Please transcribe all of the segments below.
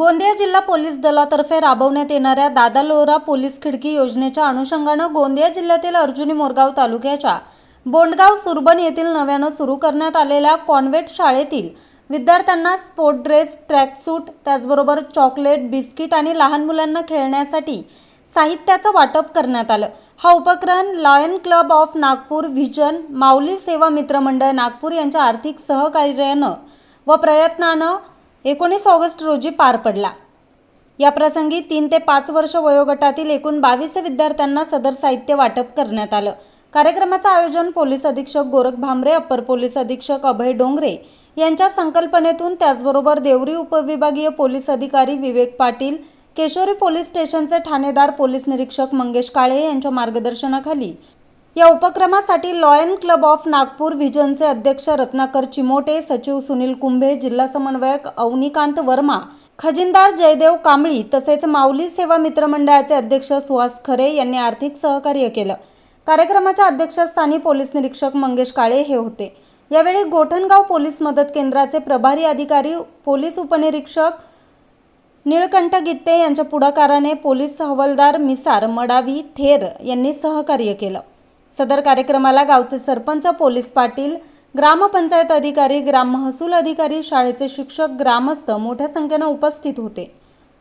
गोंदिया जिल्हा पोलीस दलातर्फे राबवण्यात येणाऱ्या दादा लोरा पोलीस खिडकी योजनेच्या अनुषंगानं गोंदिया जिल्ह्यातील अर्जुनी मोरगाव तालुक्याच्या बोंडगाव सुरबन येथील नव्यानं सुरू करण्यात आलेल्या कॉन्व्हेट शाळेतील विद्यार्थ्यांना स्पोर्ट ड्रेस ट्रॅकसूट त्याचबरोबर चॉकलेट बिस्किट आणि लहान मुलांना खेळण्यासाठी साहित्याचं वाटप करण्यात आलं. हा उपक्रम lion club of Nagpur vision माऊली सेवा मित्रमंडळ नागपूर यांच्या आर्थिक सहकार्यानं व प्रयत्नानं एकोणीस ऑगस्ट रोजी पार पडला. या प्रसंगी तीन ते पाच वर्ष वयोगटातील एकूण बावीस विद्यार्थ्यांना सदर साहित्य वाटप करण्यात आलं. कार्यक्रमाचं आयोजन पोलीस अधीक्षक गोरख भांबरे अप्पर पोलीस अधीक्षक अभय डोंगरे यांच्या संकल्पनेतून त्याचबरोबर देवरी उपविभागीय पोलीस अधिकारी विवेक पाटील केशोरी पोलीस स्टेशनचे ठाणेदार पोलीस निरीक्षक मंगेश काळे यांच्या मार्गदर्शनाखाली या उपक्रमासाठी लॉयन क्लब ऑफ नागपूर व्हिजनचे अध्यक्ष रत्नाकर चिमोटे सचिव सुनील कुंभे जिल्हा समन्वयक अवनिकांत वर्मा खजिनदार जयदेव कांबळी तसेच माऊली सेवा मित्रमंडळाचे अध्यक्ष सुहास खरे यांनी आर्थिक सहकार्य केलं. कार्यक्रमाच्या अध्यक्षस्थानी पोलीस निरीक्षक मंगेश काळे हे होते. यावेळी गोठणगाव पोलीस मदत केंद्राचे प्रभारी अधिकारी पोलीस उपनिरीक्षक निळकंठ गित्ते यांच्या पुढाकाराने पोलीस हवालदार मिसार मडावी थेर यांनी सहकार्य केलं. सदर कार्यक्रमाला गावचे सरपंच पोलीस पाटील ग्रामपंचायत अधिकारी ग्राम महसूल अधिकारी शाळेचे शिक्षक ग्रामस्थ मोठ्या संख्येनं उपस्थित होते.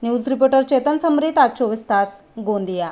न्यूज रिपोर्टर चेतन समरीत आज चोवीस तास गोंदिया.